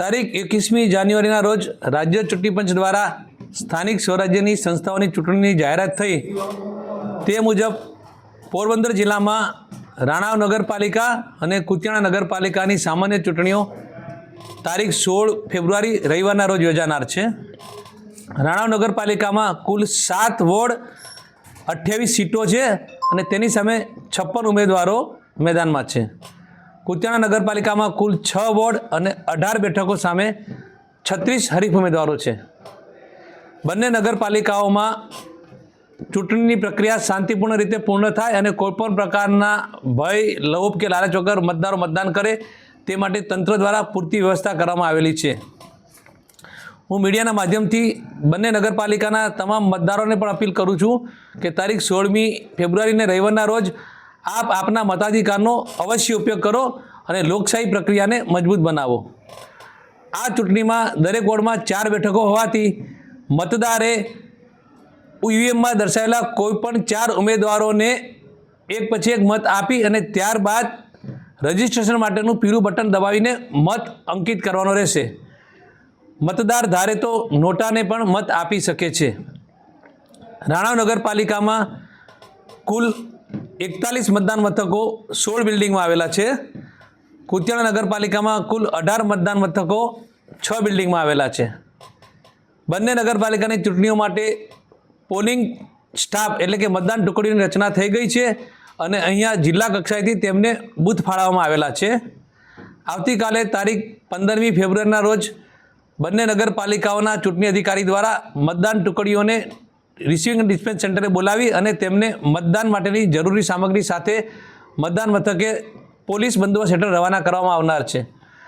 તારીખ એકવીસમી જાન્યુઆરીના રોજ રાજ્ય ચૂંટણી પંચ દ્વારા સ્થાનિક સ્વરાજ્યની સંસ્થાઓની ચૂંટણીની જાહેરાત થઈ. તે મુજબ પોરબંદર જિલ્લામાં રાણાવ નગરપાલિકા અને કુતિયાણા નગરપાલિકાની સામાન્ય ચૂંટણીઓ તારીખ સોળ ફેબ્રુઆરી રવિવારના રોજ યોજાનાર છે. રાણાવ નગરપાલિકામાં કુલ સાત વોર્ડ અઠ્યાવીસ સીટો છે અને તેની સામે છપ્પન ઉમેદવારો મેદાનમાં છે. કુતિયાણા નગરપાલિકામાં કુલ છ વોર્ડ અને અઢાર બેઠકો સામે છત્રીસ હરીફ ઉમેદવારો છે. બંને નગરપાલિકાઓમાં ચૂંટણીની પ્રક્રિયા શાંતિપૂર્ણ રીતે પૂર્ણ થાય અને કોઈપણ પ્રકારના ભય, લોભ કે લાલચ વગર મતદારો મતદાન કરે તે માટે તંત્ર દ્વારા પૂરતી વ્યવસ્થા કરવામાં આવેલી છે. હું મીડિયાના માધ્યમથી બંને નગરપાલિકાના તમામ મતદારોને પણ અપીલ કરું છું કે તારીખ સોળમી ફેબ્રુઆરીને રવિવારના રોજ આપ આપના મતાધિકારનો અવશ્ય ઉપયોગ કરો અને લોકશાહી પ્રક્રિયાને મજબૂત બનાવો. આ ચૂંટણીમાં દરેક વોર્ડમાં ચાર બેઠકો હોવાથી મતદારે ઈવીએમમાં દર્શાવેલા કોઈપણ ચાર ઉમેદવારોને એક પછી એક મત આપી અને ત્યારબાદ રજિસ્ટ્રેશન માટેનું પીળું બટન દબાવીને મત અંકિત કરવાનો રહેશે. મતદાર ધારે તો નોટાને પણ મત આપી શકે છે. રાણા નગરપાલિકામાં કુલ એકતાલીસ મતદાન મથકો સોળ બિલ્ડિંગમાં આવેલા છે. કુતિયાણા નગરપાલિકામાં કુલ અઢાર મતદાન મથકો છ બિલ્ડિંગમાં આવેલા છે. બંને નગરપાલિકાની ચૂંટણીઓ માટે પોલિંગ સ્ટાફ એટલે કે મતદાન ટુકડીની રચના થઈ ગઈ છે અને અહીંયા જિલ્લા કક્ષાએથી તેમને બૂથ ફાળવવામાં આવેલા છે. આવતીકાલે તારીખ પંદરમી ફેબ્રુઆરીના રોજ બંને નગરપાલિકાઓના ચૂંટણી અધિકારી દ્વારા મતદાન ટુકડીઓને રિસીવિંગ ડિસ્પેન્સ સેન્ટરે બોલાવી અને તેમને મતદાન માટેની જરૂરી સામગ્રી સાથે મતદાન મથકે પોલીસ બંદોબસ્ત હેઠળ રવાના કરવામાં આવનાર છે.